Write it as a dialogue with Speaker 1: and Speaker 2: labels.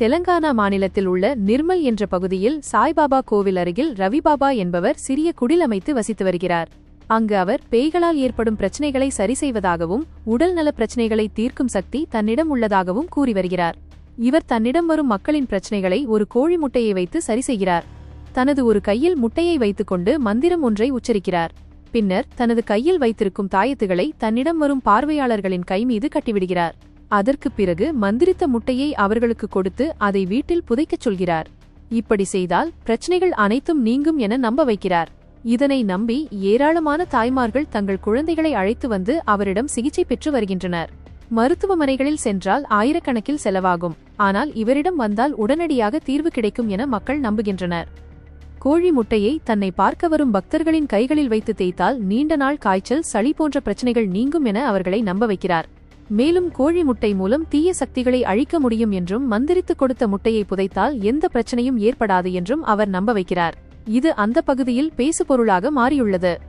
Speaker 1: தெலங்கானா மாநிலத்தில் உள்ள நிர்மல் என்ற பகுதியில் சாய்பாபா கோவில் அருகில் ரவிபாபா என்பவர் சிறிய குடில் அமைத்து வசித்து வருகிறார். அங்கு அவர் பேய்களால் ஏற்படும் பிரச்சனைகளை சரி செய்வதாகவும் உடல்நல பிரச்சனைகளை தீர்க்கும் சக்தி தன்னிடம் உள்ளதாகவும் கூறி வருகிறார். இவர் தன்னிடம் வரும் மக்களின் பிரச்சனைகளை ஒரு கோழி முட்டையை வைத்து சரி செய்கிறார். தனது ஒரு கையில் முட்டையை வைத்துக்கொண்டு மந்திரம் ஒன்றை உச்சரிக்கிறார். பின்னர் தனது கையில் வைத்திருக்கும் தாயத்துகளை தன்னிடம் வரும் பார்வையாளர்களின் கை மீது கட்டிவிடுகிறார். அதற்குப் பிறகு மந்திரித்த முட்டையை அவர்களுக்கு கொடுத்து அதை வீட்டில் புதைக்கச் சொல்கிறார். இப்படி செய்தால் பிரச்சனைகள் அனைத்தும் நீங்கும் என நம்ப வைக்கிறார். இதனை நம்பி ஏராளமான தாய்மார்கள் தங்கள் குழந்தைகளை அழைத்து வந்து அவரிடம் சிகிச்சை பெற்று வருகின்றனர். மருத்துவமனைகளில் சென்றால் ஆயிரக்கணக்கில் செலவாகும். ஆனால் இவரிடம் வந்தால் உடனடியாக தீர்வு கிடைக்கும் என மக்கள் நம்புகின்றனர். கோழி முட்டையை தன்னை பார்க்க வரும் பக்தர்களின் கைகளில் வைத்து தேய்த்தால் நீண்ட நாள் காய்ச்சல் சளி போன்ற பிரச்சனைகள் நீங்கும் என அவர்களை நம்ப வைக்கிறார். மேலும் கோழி முட்டை மூலம் தீய சக்திகளை அழிக்க முடியும் என்றும் மந்திரித்து கொடுத்த முட்டையை புதைத்தால் எந்த பிரச்சனையும் ஏற்படாது என்றும் அவர் நம்ப வைக்கிறார். இது அந்த பகுதியில் பேசுபொருளாக மாறியுள்ளது.